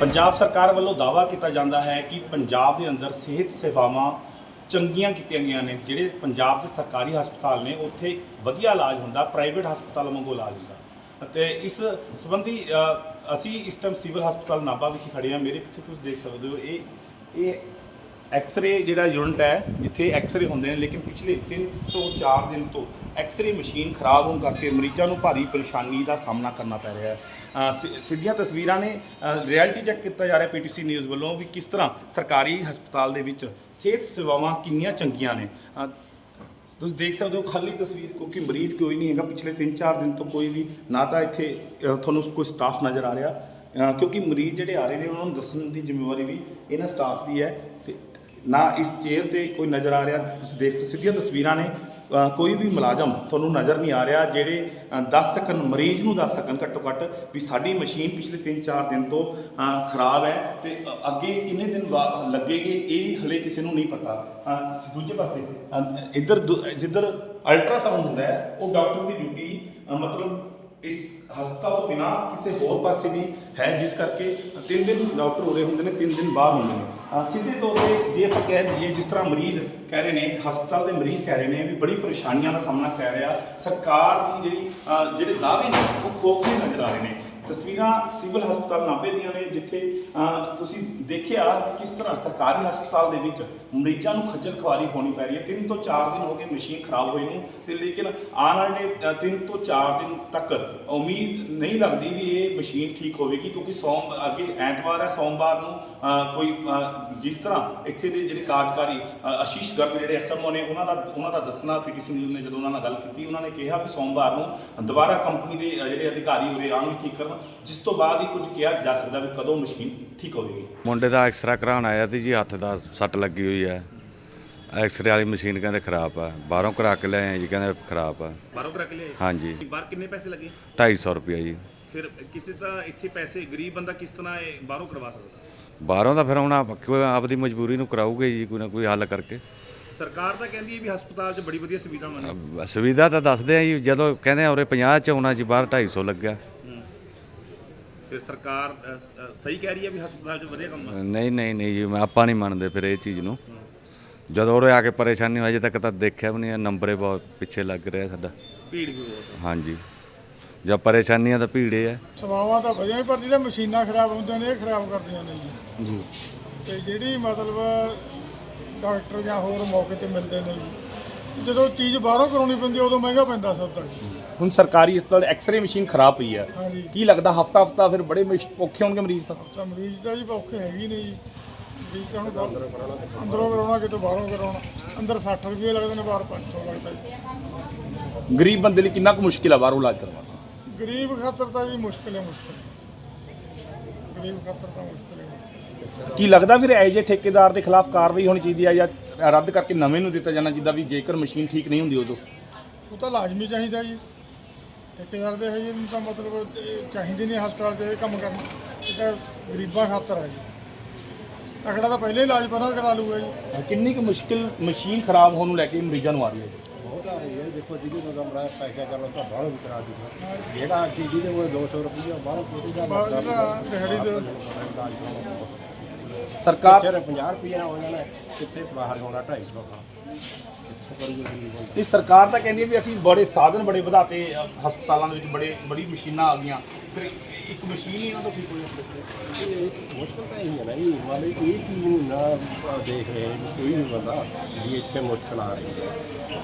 ਪੰਜਾਬ ਸਰਕਾਰ ਵੱਲੋਂ ਦਾਅਵਾ ਕੀਤਾ ਜਾਂਦਾ ਹੈ ਕਿ ਪੰਜਾਬ ਦੇ ਅੰਦਰ ਸਿਹਤ ਸੇਵਾਵਾਂ ਚੰਗੀਆਂ ਕੀਤੀਆਂ ਗਈਆਂ ਨੇ, ਜਿਹੜੇ ਪੰਜਾਬ ਦੇ ਸਰਕਾਰੀ ਹਸਪਤਾਲ ਨੇ, ਉੱਥੇ ਵਧੀਆ ਇਲਾਜ ਹੁੰਦਾ, ਪ੍ਰਾਈਵੇਟ ਹਸਪਤਾਲ ਵਾਂਗੂ ਇਲਾਜ ਹੁੰਦਾ। ਅਤੇ ਇਸ ਸੰਬੰਧੀ ਅਸੀਂ ਇਸ ਟਾਈਮ ਸਿਵਲ ਹਸਪਤਾਲ ਨਾਭਾ ਵਿਖੇ ਖੜੇ ਹਾਂ। ਮੇਰੇ ਪਿੱਛੇ ਤੁਸੀਂ ਦੇਖ ਸਕਦੇ ਹੋ, ਇਹ ਇਹ ਐਕਸ-ਰੇ ਜਿਹੜਾ ਯੂਨਿਟ ਹੈ, ਜਿੱਥੇ ਐਕਸ-ਰੇ ਹੁੰਦੇ ਨੇ, ਲੇਕਿਨ ਪਿਛਲੇ 3 ਤੋਂ 4 ਦਿਨ ਤੋਂ ਐਕਸ-ਰੇ ਮਸ਼ੀਨ ਖਰਾਬ ਹੋਣ ਕਰਕੇ ਮਰੀਜ਼ਾਂ ਨੂੰ ਭਾਰੀ ਪਰੇਸ਼ਾਨੀ ਦਾ ਸਾਹਮਣਾ ਕਰਨਾ ਪੈ ਰਿਹਾ ਹੈ। ਸਿ- ਸਿੱਧੀਆਂ ਤਸਵੀਰਾਂ ਨੇ ਰਿਐਲਿਟੀ ਚੈੱਕ ਕੀਤਾ ਜਾ ਰਿਹਾ ਪੀਟੀਸੀ ਨਿਊਜ਼ ਵੱਲੋਂ ਵੀ ਕਿਸ ਤਰ੍ਹਾਂ ਸਰਕਾਰੀ ਹਸਪਤਾਲ ਦੇ ਵਿੱਚ ਸਿਹਤ ਸੇਵਾਵਾਂ ਕਿੰਨੀਆਂ ਚੰਗੀਆਂ ਨੇ। ਅ, ਤੁਸੀਂ ਦੇਖ ਸਕਦੇ ਹੋ ਖਾਲੀ ਤਸਵੀਰ ਕਿਉਂਕਿ ਮਰੀਜ਼ ਕੋਈ ਨਹੀਂ ਹੈਗਾ। ਪਿਛਲੇ 3-4 ਦਿਨ ਤੋਂ ਕੋਈ ਵੀ ਨਾ ਤਾਂ ਇੱਥੇ ਅ, ਤੁਹਾਨੂੰ ਕੋਈ ਸਟਾਫ ਨਜ਼ਰ ਆ ਰਿਹਾ। ਅ, ਕਿਉਂਕਿ ਮਰੀਜ਼ ਜਿਹੜੇ ਆ ਰਹੇ ਨੇ ਉਹਨਾਂ ਨੂੰ ਦੱਸਣ ਦੀ ਜ਼ਿੰਮੇਵਾਰੀ ਵੀ ਇਹਨਾਂ ਸਟਾਫ ਦੀ ਹੈ। ਤੇ ਨਾ ਇਸ ਚੇਅਰ ਤੇ ਕੋਈ ਨਜ਼ਰ ਆ ਰਿਹਾ। ਤੁਸੀਂ ਦੇਖ ਸਕਦੇ ਸਿੱਧੀਆਂ ਤਸਵੀਰਾਂ ਨੇ। ਕੋਈ ਵੀ ਮੁਲਾਜ਼ਮ ਤੁਹਾਨੂੰ ਨਜ਼ਰ ਨਹੀਂ ਆ ਰਿਹਾ, ਜਿਹੜੇ ਦੱਸ ਸਕਣ, ਮਰੀਜ਼ ਨੂੰ ਦੱਸ ਸਕਣ ਘੱਟੋ ਘੱਟ ਵੀ ਸਾਡੀ ਮਸ਼ੀਨ ਪਿਛਲੇ 3-4 ਦਿਨ ਤੋਂ ਖਰਾਬ ਹੈ ਤੇ ਅੱਗੇ ਕਿੰਨੇ ਦਿਨ ਬਾ- ਲੱਗੇਗੇ, ਇਹ ਹਲੇ ਕਿਸੇ ਨੂੰ ਨਹੀਂ ਪਤਾ। ਦੂਜੇ ਪਾਸੇ ਇੱਧਰ ਦੂ- ਜਿੱਧਰ ਅਲਟਰਾਸਾਊਂਡ ਹੁੰਦਾ ਹੈ, ਉਹ ਡਾਕਟਰ ਦੀ ਡਿਊਟੀ ਮਤਲਬ ਇਸ ਹਸਪਤਾਲ ਤੋਂ ਬਿਨਾ ਕਿਸੇ ਹੋਰ ਪਾਸੇ ਵੀ ਹੈ ਜਿਸ ਕਰਕੇ ਤਿੰਨ ਦਿਨ ਡਾਕਟਰ ਉਰੇ ਹੁੰਦੇ ਨੇ, ਤਿੰਨ ਦਿਨ ਬਾਹਰ ਹੁੰਦੇ ਨੇ। ਸਿੱਧੇ ਤੌਰ ਤੇ ਜੇ ਆਪਾਂ ਕਹਿ ਲਈਏ ਜਿਸ ਤਰ੍ਹਾਂ ਮਰੀਜ਼ ਕਹਿ ਰਹੇ ਨੇ, ਹਸਪਤਾਲ ਦੇ ਮਰੀਜ਼ ਕਹਿ ਰਹੇ ਨੇ ਵੀ ਬੜੀ ਪਰੇਸ਼ਾਨੀਆਂ ਦਾ ਸਾਹਮਣਾ ਕਰ ਰਿਹਾ। ਸਰਕਾਰ ਦੀ ਜਿਹੜੀ ਜਿਹੜੇ ਦਾਅਵੇ ਨੇ, ਉਹ ਖੋਖਲੇ ਨਜ਼ਰ ਆ ਰਹੇ ਨੇ। ਤਸਵੀਰਾਂ ਸਿਵਲ ਹਸਪਤਾਲ ਨਾਭੇ ਦੀਆਂ ਨੇ ਜਿੱਥੇ ਤੁਸੀਂ ਦੇਖਿਆ ਕਿਸ ਤਰ੍ਹਾਂ ਸਰਕਾਰੀ ਹਸਪਤਾਲ ਦੇ ਵਿੱਚ ਮਰੀਜ਼ਾਂ ਨੂੰ ਖੱਜਲ ਖੁਆਰੀ ਹੋਣੀ ਪੈ ਰਹੀ ਹੈ। ਤਿੰਨ ਤੋਂ ਚਾਰ ਦਿਨ ਹੋ ਗਏ ਮਸ਼ੀਨ ਖਰਾਬ ਹੋਈ ਨੂੰ ਤੇ ਲੇਕਿਨ ਆਉਣ ਵਾਲੇ ਅ, ਤਿੰਨ ਤੋਂ ਚਾਰ ਦਿਨ ਤੱਕ ਉਮੀਦ ਨਹੀਂ ਲੱਗਦੀ ਵੀ ਇਹ ਮਸ਼ੀਨ ਠੀਕ ਹੋਵੇਗੀ ਕਿਉਂਕਿ ਸੋਮ ਅੱਗੇ ਐਤਵਾਰ ਹੈ ਸੋਮਵਾਰ ਨੂੰ ਕੋਈ ਜਿਸ ਤਰ੍ਹਾਂ ਇੱਥੇ ਦੇ ਜਿਹੜੇ ਕਾਰਜਕਾਰੀ ਆਸ਼ੀਸ਼ ਗਰਗ ਜਿਹੜੇ ਐਸਐਮਓ ਨੇ ਉਹਨਾਂ ਦਾ ਉਹਨਾਂ ਦਾ ਦੱਸਣਾ ਪੀਟੀਸੀ ਨਿਊਜ਼ ਨੇ ਜਦੋਂ ਉਹਨਾਂ ਨਾਲ ਗੱਲ ਕੀਤੀ ਉਹਨਾਂ ਨੇ ਕਿਹਾ ਵੀ ਸੋਮਵਾਰ ਨੂੰ ਦੁਬਾਰਾ ਕੰਪਨੀ ਦੇ ਜਿਹੜੇ ਅਧਿਕਾਰੀ ਉਰੇ ਆਉਣਗੇ ਠੀਕ ਕਰਨ ਜਿਸ ਤੋਂ ਬਾਅਦ ਹੀ ਕੁਝ ਕਿਹਾ ਜਾ ਸਕਦਾ ਵੀ ਕਦੋਂ ਮਸ਼ੀਨ ਠੀਕ ਹੋਵੇਗੀ। ਮੁੰਡੇ ਦਾ ਐਕਸਰਾ ਕਰਾਉਣ ਆਇਆ ਤੇ ਜੀ ਹੱਥ ਦਾ ਸੱਟ ਲੱਗੀ ਹੋਈ ਹੈ ਐਕਸਰੇ ਵਾਲੀ ਮਸ਼ੀਨ ਕਹਿੰਦੇ ਖਰਾਬ ਆ। ਬਾਹਰੋਂ ਕਰਾ ਕੇ ਲਿਆਏ ਜੀ ਕਹਿੰਦੇ ਖਰਾਬ ਆ। ਬਾਹਰੋਂ ਕਰਾ ਕੇ ਲਿਆਏ ਹਾਂਜੀ। ਬਾਹਰ ਕਿੰਨੇ ਪੈਸੇ ਲੱਗੇ? 250 ਰੁਪਿਆ ਜੀ। ਫਿਰ ਕਿਤੇ ਤਾਂ ਇੱਥੇ ਪੈਸੇ ਗਰੀਬ ਬੰਦਾ ਕਿਸ ਤਰ੍ਹਾਂ ਇਹ ਬਾਹਰੋਂ ਕਰਵਾ ਸਕਦਾ? ਬਾਹਰੋਂ ਤਾਂ ਫਿਰ ਹੁਣ ਆਪ- ਆਪਦੀ ਮਜਬੂਰੀ ਨੂੰ ਕਰਾਊਗੇ ਜੀ ਕੋਈ ਨਾ ਕੋਈ ਹੱਲ ਕਰਕੇ। ਸਰਕਾਰ ਤਾਂ ਕਹਿੰਦੀ ਹੈ ਵੀ ਹਸਪਤਾਲ 'ਚ ਬੜੀ ਵਧੀਆ ਸੁਵਿਧਾਵਾਂ ਨੇ। ਅਹ ਸੁਵਿਧਾ ਤਾਂ ਦੱਸਦੇ ਆ ਜੀ ਜਦੋਂ ਕਹਿੰਦੇ ਆ ਉਰੇ 50 ਚ ਆਉਣਾ ਜੀ ਬਾਹਰ 250 ਲੱਗਿਆ। ਫਿਰ ਸਰਕਾਰ ਅ, ਸ- ਅ, ਸਹੀ ਕਹਿ ਰਹੀ ਹੈ ਵੀ ਹਸਪਤਾਲ 'ਚ ਵਧੀਆ ਕੰਮ ਆ? ਨਹੀਂ ਨਹੀਂ ਨਹੀਂ ਜੀ ਮੈਂ ਆਪਾਂ ਨਹੀਂ ਮੰਨਦੇ ਫਿਰ ਇਹ ਚੀਜ਼ ਨੂੰ। ਜਦੋਂ ਉਰੇ ਆ ਕੇ ਪਰੇਸ਼ਾਨੀ ਹੋਈ ਅਜੇ ਤੱਕ ਤਾਂ ਦੇਖਿਆ ਵੀ ਨਹੀਂ ਨੰਬਰੇ ਬਹੁਤ ਪਿੱਛੇ ਲੱਗ ਰਿਹਾ ਸਾਡਾ। ਭੀੜ ਵੀ ਬਹੁਤ ਆ। ਹਾਂਜੀ। ਜਦ ਪਰੇਸ਼ਾਨੀਆਂ ਤਾਂ ਭੀੜੇ ਆ ਸੇਵਾਵਾਂ ਤਾਂ ਵਧੀਆ ਪਰ ਜਿਹੜਾ ਮਸ਼ੀਨਾਂ ਖਰਾਬ ਹੁੰਦੀਆਂ ਨੇ ਇਹ ਖਰਾਬ ਕਰਦੀਆਂ ਨੇ ਜੀ। ਜੀ। ਤੇ ਜਿਹੜੀ ਮਤਲਬ ਡਾਕਟਰ ਜਾਂ ਹੋਰ ਮੌਕੇ ਤੇ ਮਿਲਦੇ ਨੇ ਜੀ। ਜਦੋਂ ਚੀਜ਼ ਬਾਹਰੋਂ ਕਰਾਉਣੀ ਪੈਂਦੀ ਉਦੋਂ ਮਹਿੰਗਾ ਪੈਂਦਾ ਸਭ ਤੱਕ ਹੁਣ ਸਰਕਾਰੀ ਹਸਪਤਾਲ ਐਕਸ-ਰੇ ਮਸ਼ੀਨ ਖਰਾਬ ਪਈ ਹੈ ਹਾਂਜੀ। ਕੀ ਲੱਗਦਾ ਹਫਤਾ ਹਫਤਾ ਫਿਰ ਬੜੇ ਮੁਸ਼- ਔਖੇ ਹੋਣਗੇ ਮਰੀਜ਼ ਤਾਂ? ਤਾਂ ਮਰੀਜ਼ ਦਾ ਜੀ ਔਖੇ ਹੈਗੀ ਨਹੀਂ ਜੀ। ਤਾਂ ਹੁਣ ਬਾਹਰ- ਅੰਦਰੋਂ ਕਰਾਉਣਾ ਕਿਤੋਂ ਬਾਹਰੋਂ ਕਰਾਉਣਾ। ਅੰਦਰ 60 ਰੁਪਏ ਲੱਗਦੇ ਨੇ ਬਾਹਰ 500 ਲੱਗਦਾ ਜੀ। ਗਰੀਬ ਬੰਦੇ ਲਈ ਕਿੰਨਾ ਕੁ ਮੁਸ਼ਕਿਲ ਆ ਬਾਹਰੋਂ ਇਲਾਜ ਕਰਵਾਉਣਾ? ਗਰੀਬ ਖਾਤਰ ਤਾਂ ਜੀ ਮੁਸ਼ਕਿਲ ਹੈ ਮੁਸ਼ਕਿਲ। ਗਰੀਬ ਖਾਤਰ ਤਾਂ ਮੁਸ਼ਕਿਲ ਹੈ ਮੁਸ਼ਕਿਲ। ਕੀ ਲੱਗਦਾ ਫਿਰ ਐਜੇ ਠੇਕੇਦਾਰ ਦੇ ਖਿਲਾਫ ਕਾਰਵਾਈ ਹੋਣੀ ਚਾਹੀਦੀ ਹੈ ਜਾਂ ਰੱਦ ਕਰਕੇ ਨਵੇਂ ਨੂੰ ਦਿੱਤਾ ਜਾਣਾ ਜਿੱਦਾਂ ਵੀ ਜੇਕਰ ਮਸ਼ੀਨ ਠੀਕ ਨਹੀਂ ਹੁੰਦੀ ਉਦੋਂ। ਉਹ ਤਾਂ ਲਾਜ਼ਮੀ ਚਾਹੀਦਾ ਜੀ। ਠੇਕੇਦਾਰ ਦੇ ਹੈ ਜੀ ਤਾਂ ਮਤਲਬ ਇਹ ਚਾਹੀਦੇ ਨਹੀਂ ਹਸਪਤਾਲ 'ਚ ਇਹ ਕੰਮ ਕਰਨਾ। ਇਹ ਤਾਂ ਗਰੀਬਾਂ ਖਾਤਰ ਹੈ ਜੀ। ਤਕੜਾ ਤਾਂ ਪਹਿਲੇ ਇਲਾਜ ਪਰਾਂ ਕਰਾ ਲੂਗਾ ਜੀ। ਕਿੰਨੀ ਕੁ ਮੁਸ਼ਕਿਲ ਮਸ਼ੀਨ ਖਰਾਬ ਹੋਣ ਨੂੰ ਲੈ ਕੇ ਮਰੀਜ਼ਾਂ ਨੂੰ ਆ ਰਹੀ ਹੈ ਬਹੁਤ ਆ ਰਹੀ ਹੈ ਦੇਖੋ ਜਿਹਦੇ ਕੋਲ ਕਮਰਾ ਪੈਸਾ ਕਰ ਲਓ ਤਾਂ ਬਾਹਰੋਂ ਵੀ ਕਰਾ ਦੂਗਾ ਜਿਹੜਾ ਕਿ ਜਿਹਦੇ ਕੋਲ 200 ਰੁਪਈਆ ਬਾਹਰੋਂ ਕੋਟੀ ਦਾ ਬਾਹਰ ਜਿਹੜਾ ਦਿਹਾੜੀ ਦੇ ਸਰਕਾਰ ਚਿਹਰੇ 50 ਰੁਪਈਆ ਨਾਲ ਹੋ ਜਾਣਾ ਕਿੱਥੇ ਬਾਹਰ ਹੋਣਾ 250 ਖਾਣਾ ਇੱਥੋਂ ਕਰੂਗਾ ਗਰੀਬ ਬੰਦਾ ਇਹ ਸਰਕਾਰ ਤਾਂ ਕਹਿੰਦੀ ਹੈ ਵੀ ਅਸੀਂ ਬੜੇ ਸਾਧਨ ਬੜੇ ਵਧਾਤੇ ਅ, ਹਸਪਤਾਲਾਂ ਦੇ ਵਿੱਚ ਬੜੇ ਬੜੀ ਮਸ਼ੀਨਾਂ ਆ ਗਈਆਂ। ਫਿਰ ਇੱਕ ਮਸ਼ੀਨ ਹੀ ਇਹਨਾਂ ਤੋਂ ਠੀਕ ਹੋ ਜਾਂਦੀ ਇਹ ਮੁਸ਼ਕਲ ਤਾਂ ਇਹੀ ਹੈ ਨਾ ਜੀ ਮੰਨ ਲਓ ਇਹ ਚੀਜ਼ ਨੂੰ ਨਾ ਅ, ਦੇਖ ਰਹੇ ਨੇ ਕੋਈ ਵੀ ਬੰਦਾ ਵੀ ਇੱਥੇ ਮੁਸ਼ਕਲ ਆ ਰਹੀ ਹੈ।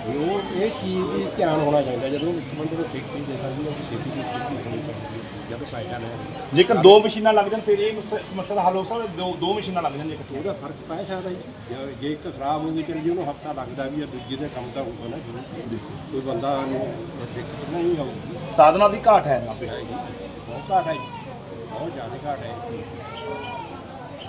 ਵੀ ਉਹ ਇਹ ਚੀਜ਼ ਵੀ ਧਿਆਨ ਹੋਣਾ ਚਾਹੀਦਾ ਜਦੋਂ ਇੱਕ ਬੰਦੇ ਨੂੰ ਠੀਕ ਨਹੀਂ ਦੇ ਸਕਦੀ ਉਹ ਛੇਤੀ ਤੋਂ ਛੇਤੀ ਹੋਣੀ ਚਾਹੀਦੀ ਹੈ ਜਦੋਂ ਪੈਸਾ ਲੈ ਜੇਕਰ ਦੋ ਮਸ਼ੀਨਾਂ ਲੱਗ ਜਾਣ ਫਿਰ ਇਹ ਮਸ- ਸਮੱਸਿਆ ਦਾ ਹੱਲ ਹੋ ਸਕਦਾ ਦੋ ਦੋ ਮਸ਼ੀਨਾਂ ਲੱਗ ਜਾਣ ਜੇਕਰ ਉਹਦਾ ਫ਼ਰਕ ਪੈ ਸਕਦਾ ਜੀ। ਜੇ- ਜੇ ਇੱਕ ਖਰਾਬ ਹੋ ਗਈ ਚਲ ਜੀ ਉਹਨੂੰ ਹਫਤਾ ਲੱਗਦਾ ਵੀ ਆ ਦੂਜੇ ਦੇ ਕੰਮ ਤਾਂ ਹੋਊਗਾ ਨਾ ਜ਼ਰੂਰ ਕੋਈ ਬੰਦਾ ਨੂੰ ਦਿੱਕਤ ਨਹੀਂ ਆਊਗੀ। ਸਾਧਨਾਂ ਦੀ ਘਾਟ ਹੈ ਨਾ। ਪਿਆ ਘਾਟ ਹੈ ਜੀ। ਬਹੁਤ ਜ਼ਿਆਦਾ ਘਾਟ ਹੈ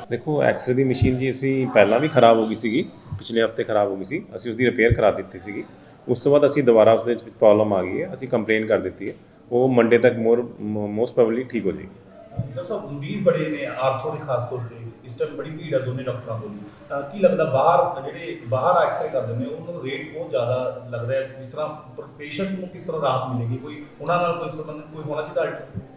ਦੇਖੋ ਐਕਸਰੇ ਦੀ ਮਸ਼ੀਨ ਜੀ ਅਸੀਂ ਪਹਿਲਾਂ ਵੀ ਖਰਾਬ ਹੋ ਗਈ ਸੀਗੀ ਪਿਛਲੇ ਹਫ਼ਤੇ ਖਰਾਬ ਹੋ ਗਈ ਸੀ। ਅਸੀਂ ਉਸਦੀ ਰਿਪੇਅਰ ਕਰਾ ਦਿੱਤੀ ਸੀਗੀ। ਉਸ ਤੋਂ ਬਾਅਦ ਅਸੀਂ ਦੁਬਾਰਾ ਉਸ ਦੇ ਵਿੱਚ ਪ੍ਰੋਬਲਮ ਆ ਗਈ ਹੈ। ਅਸੀਂ ਕੰਪਲੇਨ ਕਰ ਦਿੱਤੀ ਹੈ। ਉਹ ਮੰਡੇ ਤੱਕ ਮੋਰ ਮੋਸਟ ਪ੍ਰੋਬਬਲੀ ਠੀਕ ਹੋ ਜਾਏਗੀ। ਡਾਕਟਰ ਸਾਹਿਬ ਮਰੀਜ਼ ਬੜੇ ਨੇ ਆਰਥੋ ਦੇ ਖਾਸ ਤੌਰ ਤੇ। ਇਸ ਟਾਈਮ ਬੜੀ ਭੀੜ ਆ ਦੋਨੇ ਡਾਕਟਰਾਂ ਕੋਲ ਤਾਂ ਕੀ ਲੱਗਦਾ ਬਾਹਰ ਜਿਹੜੇ ਬਾਹਰ ਐਕਸਰੇ ਕਰਦੇ ਨੇ ਉਹਨਾਂ ਨੂੰ ਰੇਟ ਬਹੁਤ ਜ਼ਿਆਦਾ ਲੱਗਦਾ ਹੈ? ਜਿਸ ਤਰ੍ਹਾਂ ਪੇਸ਼ੈਂਟ ਨੂੰ ਕਿਸ ਤਰ੍ਹਾਂ ਰਾਹਤ ਮਿਲੇਗੀ? ਕੋਈ ਉਹਨਾਂ ਨਾਲ ਕੋਈ ਸੰਬੰਧ ਕੋਈ ਹੋਣਾ ਚਾਹੀਦਾ?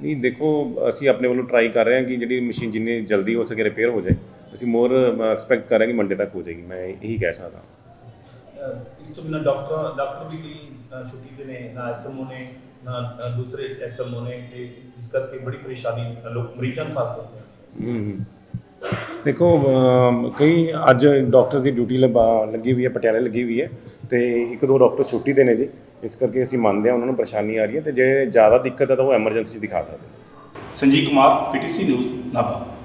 ਨਹੀਂ ਦੇਖੋ ਅਸੀਂ ਆਪਣੇ ਵੱਲੋਂ ਟਰਾਈ ਕਰ ਰਹੇ ਹਾਂ ਕਿ ਜਿਹੜੀ ਮਸ਼ੀਨ ਜਿੰਨੀ ਜਲਦੀ ਹੋ ਸਕੇ ਰਿਪੇਅਰ ਹੋ ਜਾਏ। ਅਸੀਂ ਮੋਰ ਐਕਸਪੈਕਟ ਕਰ ਰਹੇ ਹਾਂ ਕਿ ਮੰਡੇ ਤੱਕ ਹੋ ਜਾਏਗੀ। ਮੈਂ ਇਹੀ ਕਹਿ ਸਕਦਾ ਇਸ ਤੋਂ ਬਿਨਾਂ ਡਾਕਟਰ ਡਾਕਟਰ ਵੀ ਕਈ ਛੁੱਟੀ ਤੇ ਨੇ ਨਾ ਐਸਐਮਓ ਨੇ ਨਾ ਦੂਸਰੇ ਐਸਐਮਓ ਨੇ ਇਸ ਕਰਕੇ ਬੜੀ ਪਰੇਸ਼ਾਨੀ ਲੋਕ ਮਰੀਜ਼ਾਂ ਨੂੰ ਖਾਸ ਤੌਰ ਤੇ। ਹੂੰ। ਦੇਖੋ ਕਈ ਅੱਜ ਡਾਕਟਰਸ ਦੀ ਡਿਊਟੀ ਲੱਗੀ ਹੋਈ ਹੈ ਪਟਿਆਲੇ ਲੱਗੀ ਹੋਈ ਹੈ ਤੇ ਇੱਕ ਦੋ ਡਾਕਟਰ ਛੁੱਟੀ ਤੇ ਨੇ ਜੀ। ਇਸ ਕਰਕੇ ਅਸੀਂ ਮੰਨਦੇ ਹਾਂ ਉਹਨਾਂ ਨੂੰ ਪਰੇਸ਼ਾਨੀ ਆ ਰਹੀ ਹੈ ਤੇ ਜਿਹੜੇ ਜ਼ਿਆਦਾ ਦਿੱਕਤ ਹੈ ਤਾਂ ਉਹ ਐਮਰਜੈਂਸੀ 'ਚ ਦਿਖਾ ਸਕਦੇ ਨੇ। Sanjeev Kumar, PTC news, Nabha.